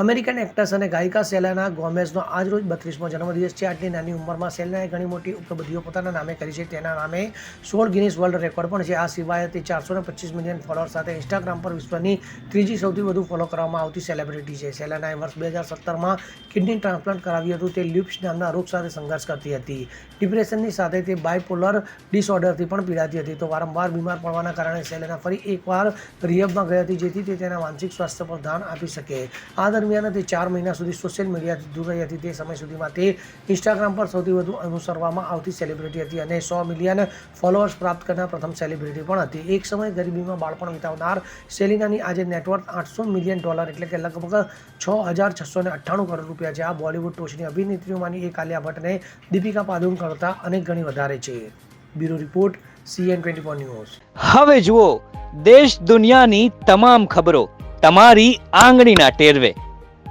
American actress અને ગાયિકા Selena ગોમેઝનો આજરોજ બત્રીસમો જન્મદિવસ છે. આટલી નાની ઉંમરમાં સેલેનાએ ઘણી મોટી ઉપલબ્ધિઓ પોતાના નામે કરી છે. તેના નામે સોળ ગિનિસ વર્લ્ડ રેકોર્ડ પણ છે. આ સિવાય તે ચારસો પચીસ મિલિયન ફોલોઅર સાથે ઇન્સ્ટાગ્રામ પર વિશ્વની ત્રીજી સૌથી વધુ ફોલો કરવામાં આવતી સેલિબ્રિટી છે. સેલેનાએ વર્ષ બે હજાર સત્તરમાં કિડની ટ્રાન્સપ્લાન્ટ કરાવ્યું હતું. તે લ્યુપ્સ નામના રોગ સાથે સંઘર્ષ કરતી હતી. ડિપ્રેશનની સાથે તે બાયપોલર ડિસઓર્ડરથી પણ પીડાતી હતી. તો વારંવાર બીમાર પડવાના કારણે સેલેના ફરી એકવાર રિહબમાં ગઈ હતી, જેથી તે તેના માનસિક સ્વાસ્થ્ય પર ધ્યાન આપી શકે. આ દરમિયાન તે ચાર મહિના સુધી સોશિયલ મીડિયાથી દૂર રહી હતી. તે સમય સુધીમાં તે ઇન્સ્ટાગ્રામ પર સૌથી વધુ અનુસરવામાં આવતી સેલિબ્રિટી હતી અને સો મિલિયન ફોલોઅર્સ પ્રાપ્ત કરનાર પ્રથમ સેલિબ્રિટી પણ હતી. એક સમયે ગરીબીમાં બાળપણ વિતાવનાર સેલિનાની આજે નેટવર્થ આઠસો મિલિયન ડોલર એટલે કે લગભગ છ હજાર છસો ને અઠ્ઠાણું કરોડ રૂપિયા છે. આ બોલિવૂડ ટોચની અભિનેત્રીઓમાંની એક આલિયા ભટ્ટને દીપિકા પાદુકોણ કરતાં અનેક ગણી વધારે છે. Bureau report CN twenty four news. હવે જુઓ, દેશ દુનિયાની તમામ ખબરો તમારી આંગળીના ટેરવે.